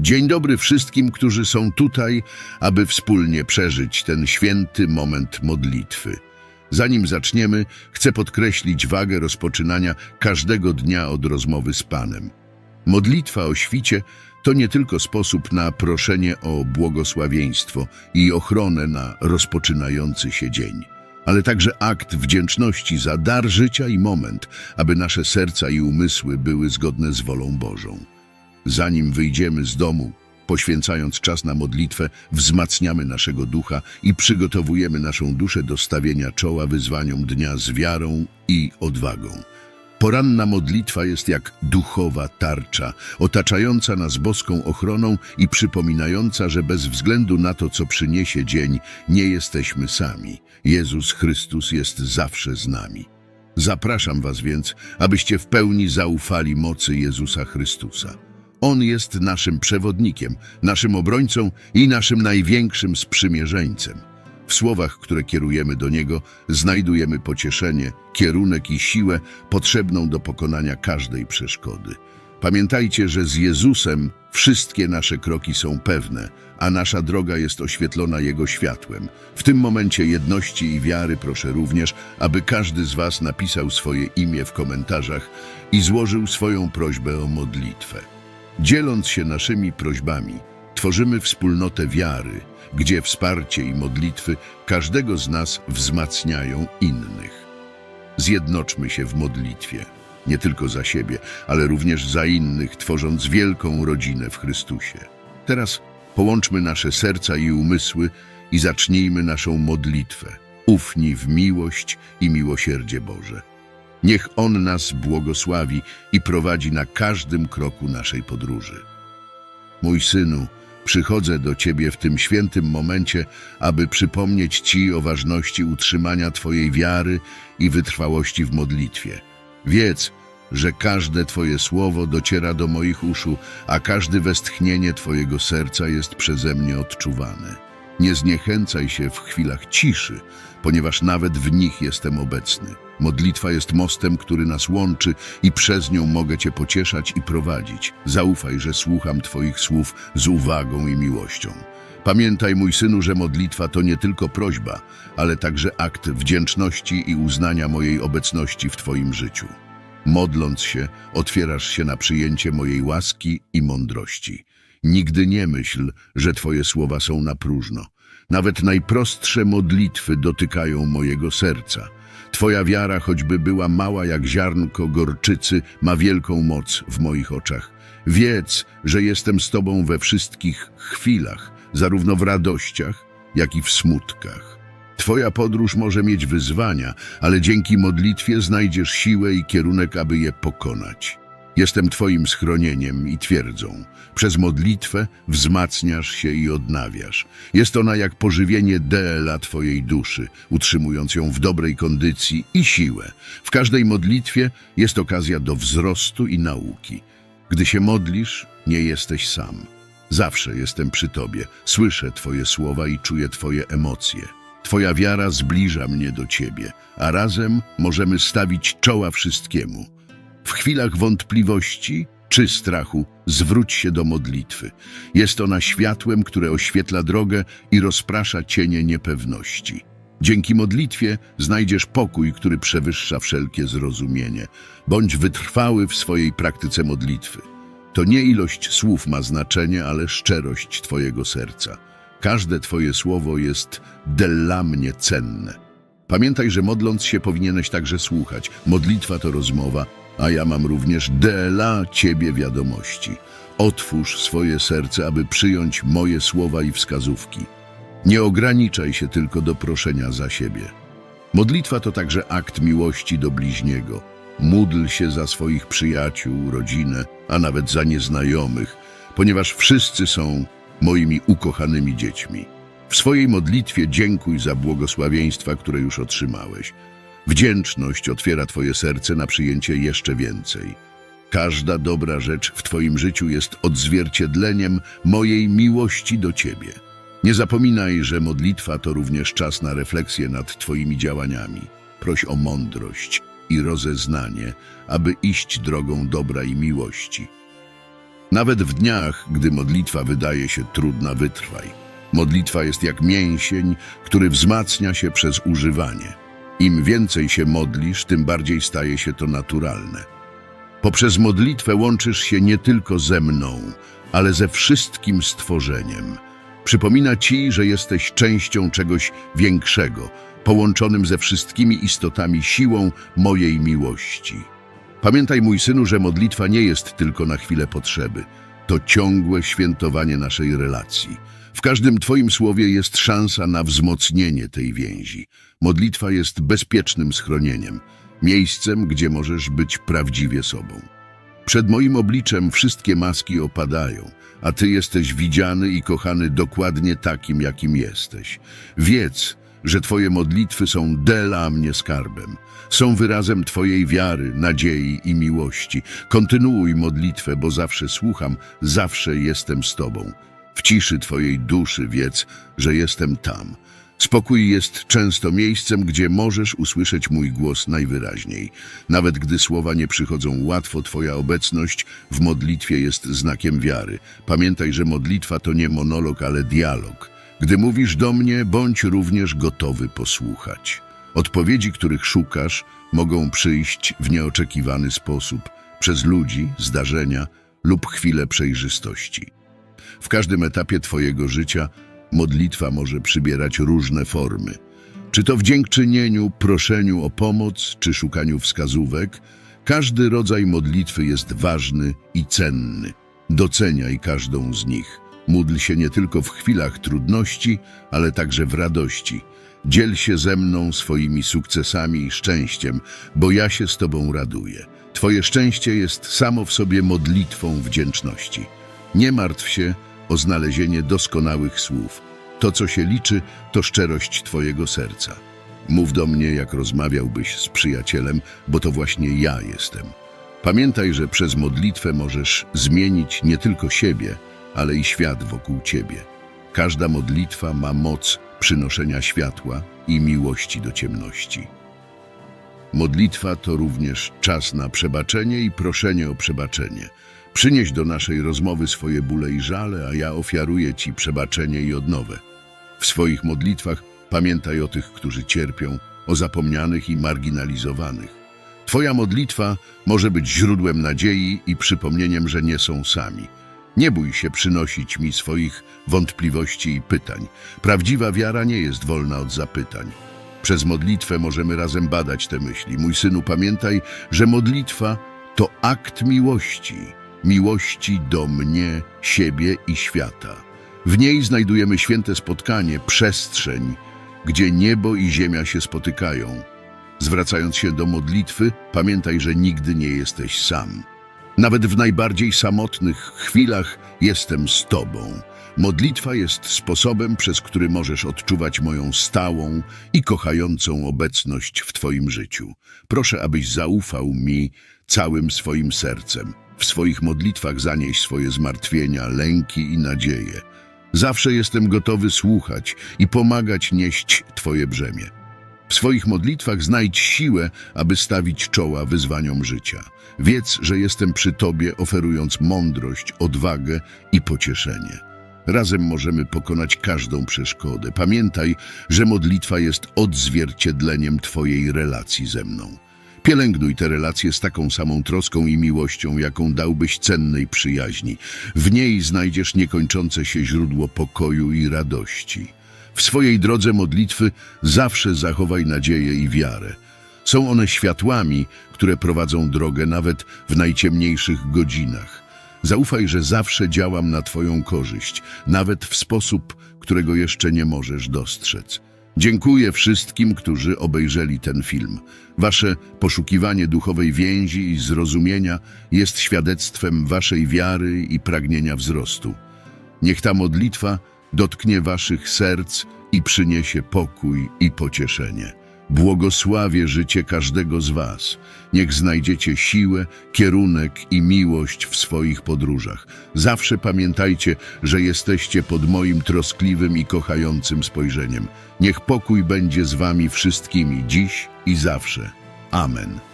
Dzień dobry wszystkim, którzy są tutaj, aby wspólnie przeżyć ten święty moment modlitwy. Zanim zaczniemy, chcę podkreślić wagę rozpoczynania każdego dnia od rozmowy z Panem. Modlitwa o świcie to nie tylko sposób na proszenie o błogosławieństwo i ochronę na rozpoczynający się dzień, ale także akt wdzięczności za dar życia i moment, aby nasze serca i umysły były zgodne z wolą Bożą. Zanim wyjdziemy z domu, poświęcając czas na modlitwę, wzmacniamy naszego ducha i przygotowujemy naszą duszę do stawienia czoła wyzwaniom dnia z wiarą i odwagą. Poranna modlitwa jest jak duchowa tarcza, otaczająca nas boską ochroną i przypominająca, że bez względu na to, co przyniesie dzień, nie jesteśmy sami. Jezus Chrystus jest zawsze z nami. Zapraszam Was więc, abyście w pełni zaufali mocy Jezusa Chrystusa. On jest naszym przewodnikiem, naszym obrońcą i naszym największym sprzymierzeńcem. W słowach, które kierujemy do Niego, znajdujemy pocieszenie, kierunek i siłę potrzebną do pokonania każdej przeszkody. Pamiętajcie, że z Jezusem wszystkie nasze kroki są pewne, a nasza droga jest oświetlona Jego światłem. W tym momencie jedności i wiary proszę również, aby każdy z Was napisał swoje imię w komentarzach i złożył swoją prośbę o modlitwę. Dzieląc się naszymi prośbami, tworzymy wspólnotę wiary, gdzie wsparcie i modlitwy każdego z nas wzmacniają innych. Zjednoczmy się w modlitwie, nie tylko za siebie, ale również za innych, tworząc wielką rodzinę w Chrystusie. Teraz połączmy nasze serca i umysły i zacznijmy naszą modlitwę. Ufni w miłość i miłosierdzie Boże. Niech On nas błogosławi i prowadzi na każdym kroku naszej podróży. Mój synu, przychodzę do Ciebie w tym świętym momencie, aby przypomnieć Ci o ważności utrzymania Twojej wiary i wytrwałości w modlitwie. Wiedz, że każde Twoje słowo dociera do moich uszu, a każde westchnienie Twojego serca jest przeze mnie odczuwane. Nie zniechęcaj się w chwilach ciszy, ponieważ nawet w nich jestem obecny. Modlitwa jest mostem, który nas łączy i przez nią mogę Cię pocieszać i prowadzić. Zaufaj, że słucham Twoich słów z uwagą i miłością. Pamiętaj, mój synu, że modlitwa to nie tylko prośba, ale także akt wdzięczności i uznania mojej obecności w Twoim życiu. Modląc się, otwierasz się na przyjęcie mojej łaski i mądrości. Nigdy nie myśl, że Twoje słowa są na próżno. Nawet najprostsze modlitwy dotykają mojego serca. Twoja wiara, choćby była mała jak ziarnko gorczycy, ma wielką moc w moich oczach. Wiedz, że jestem z Tobą we wszystkich chwilach, zarówno w radościach, jak i w smutkach. Twoja podróż może mieć wyzwania, ale dzięki modlitwie znajdziesz siłę i kierunek, aby je pokonać. Jestem Twoim schronieniem i twierdzą. Przez modlitwę wzmacniasz się i odnawiasz. Jest ona jak pożywienie DLA Twojej duszy, utrzymując ją w dobrej kondycji i siłę. W każdej modlitwie jest okazja do wzrostu i nauki. Gdy się modlisz, nie jesteś sam. Zawsze jestem przy Tobie, słyszę Twoje słowa i czuję Twoje emocje. Twoja wiara zbliża mnie do Ciebie, a razem możemy stawić czoła wszystkiemu. W chwilach wątpliwości czy strachu zwróć się do modlitwy. Jest ona światłem, które oświetla drogę i rozprasza cienie niepewności. Dzięki modlitwie znajdziesz pokój, który przewyższa wszelkie zrozumienie. Bądź wytrwały w swojej praktyce modlitwy. To nie ilość słów ma znaczenie, ale szczerość Twojego serca. Każde Twoje słowo jest dla mnie cenne. Pamiętaj, że modląc się powinieneś także słuchać. Modlitwa to rozmowa, a ja mam również dla Ciebie wiadomości. Otwórz swoje serce, aby przyjąć moje słowa i wskazówki. Nie ograniczaj się tylko do proszenia za siebie. Modlitwa to także akt miłości do bliźniego. Módl się za swoich przyjaciół, rodzinę, a nawet za nieznajomych, ponieważ wszyscy są moimi ukochanymi dziećmi. W swojej modlitwie dziękuj za błogosławieństwa, które już otrzymałeś. Wdzięczność otwiera Twoje serce na przyjęcie jeszcze więcej. Każda dobra rzecz w Twoim życiu jest odzwierciedleniem mojej miłości do Ciebie. Nie zapominaj, że modlitwa to również czas na refleksję nad Twoimi działaniami. Proś o mądrość i rozeznanie, aby iść drogą dobra i miłości. Nawet w dniach, gdy modlitwa wydaje się trudna, wytrwaj. Modlitwa jest jak mięsień, który wzmacnia się przez używanie. Im więcej się modlisz, tym bardziej staje się to naturalne. Poprzez modlitwę łączysz się nie tylko ze mną, ale ze wszystkim stworzeniem. Przypomina ci, że jesteś częścią czegoś większego, połączonym ze wszystkimi istotami siłą mojej miłości. Pamiętaj, mój synu, że modlitwa nie jest tylko na chwilę potrzeby. To ciągłe świętowanie naszej relacji. W każdym Twoim słowie jest szansa na wzmocnienie tej więzi. Modlitwa jest bezpiecznym schronieniem, miejscem, gdzie możesz być prawdziwie sobą. Przed moim obliczem wszystkie maski opadają, a Ty jesteś widziany i kochany dokładnie takim, jakim jesteś. Wiedz, że Twoje modlitwy są dla mnie skarbem. Są wyrazem Twojej wiary, nadziei i miłości. Kontynuuj modlitwę, bo zawsze słucham, zawsze jestem z Tobą. W ciszy Twojej duszy wiedz, że jestem tam. Spokój jest często miejscem, gdzie możesz usłyszeć mój głos najwyraźniej. Nawet gdy słowa nie przychodzą łatwo, Twoja obecność w modlitwie jest znakiem wiary. Pamiętaj, że modlitwa to nie monolog, ale dialog. Gdy mówisz do mnie, bądź również gotowy posłuchać. Odpowiedzi, których szukasz, mogą przyjść w nieoczekiwany sposób przez ludzi, zdarzenia lub chwile przejrzystości. W każdym etapie Twojego życia modlitwa może przybierać różne formy. Czy to w dziękczynieniu, proszeniu o pomoc, czy szukaniu wskazówek, każdy rodzaj modlitwy jest ważny i cenny. Doceniaj każdą z nich. Módl się nie tylko w chwilach trudności, ale także w radości. Dziel się ze mną swoimi sukcesami i szczęściem, bo ja się z Tobą raduję. Twoje szczęście jest samo w sobie modlitwą wdzięczności. Nie martw się o znalezienie doskonałych słów. To, co się liczy, to szczerość Twojego serca. Mów do mnie, jak rozmawiałbyś z przyjacielem, bo to właśnie ja jestem. Pamiętaj, że przez modlitwę możesz zmienić nie tylko siebie, ale i świat wokół Ciebie. Każda modlitwa ma moc przynoszenia światła i miłości do ciemności. Modlitwa to również czas na przebaczenie i proszenie o przebaczenie. Przynieś do naszej rozmowy swoje bóle i żale, a ja ofiaruję Ci przebaczenie i odnowę. W swoich modlitwach pamiętaj o tych, którzy cierpią, o zapomnianych i marginalizowanych. Twoja modlitwa może być źródłem nadziei i przypomnieniem, że nie są sami. Nie bój się przynosić mi swoich wątpliwości i pytań. Prawdziwa wiara nie jest wolna od zapytań. Przez modlitwę możemy razem badać te myśli. Mój synu, pamiętaj, że modlitwa to akt miłości. Miłości do mnie, siebie i świata. W niej znajdujemy święte spotkanie, przestrzeń, gdzie niebo i ziemia się spotykają. Zwracając się do modlitwy, pamiętaj, że nigdy nie jesteś sam. Nawet w najbardziej samotnych chwilach jestem z Tobą. Modlitwa jest sposobem, przez który możesz odczuwać moją stałą i kochającą obecność w Twoim życiu. Proszę, abyś zaufał mi całym swoim sercem. W swoich modlitwach zanieś swoje zmartwienia, lęki i nadzieje. Zawsze jestem gotowy słuchać i pomagać nieść Twoje brzemię. W swoich modlitwach znajdź siłę, aby stawić czoła wyzwaniom życia. Wiedz, że jestem przy Tobie, oferując mądrość, odwagę i pocieszenie. Razem możemy pokonać każdą przeszkodę. Pamiętaj, że modlitwa jest odzwierciedleniem Twojej relacji ze mną. Pielęgnuj te relacje z taką samą troską i miłością, jaką dałbyś cennej przyjaźni. W niej znajdziesz niekończące się źródło pokoju i radości. W swojej drodze modlitwy zawsze zachowaj nadzieję i wiarę. Są one światłami, które prowadzą drogę nawet w najciemniejszych godzinach. Zaufaj, że zawsze działam na Twoją korzyść, nawet w sposób, którego jeszcze nie możesz dostrzec. Dziękuję wszystkim, którzy obejrzeli ten film. Wasze poszukiwanie duchowej więzi i zrozumienia jest świadectwem Waszej wiary i pragnienia wzrostu. Niech ta modlitwa dotknie Waszych serc i przyniesie pokój i pocieszenie. Błogosławię życie każdego z Was. Niech znajdziecie siłę, kierunek i miłość w swoich podróżach. Zawsze pamiętajcie, że jesteście pod moim troskliwym i kochającym spojrzeniem. Niech pokój będzie z Wami wszystkimi, dziś i zawsze. Amen.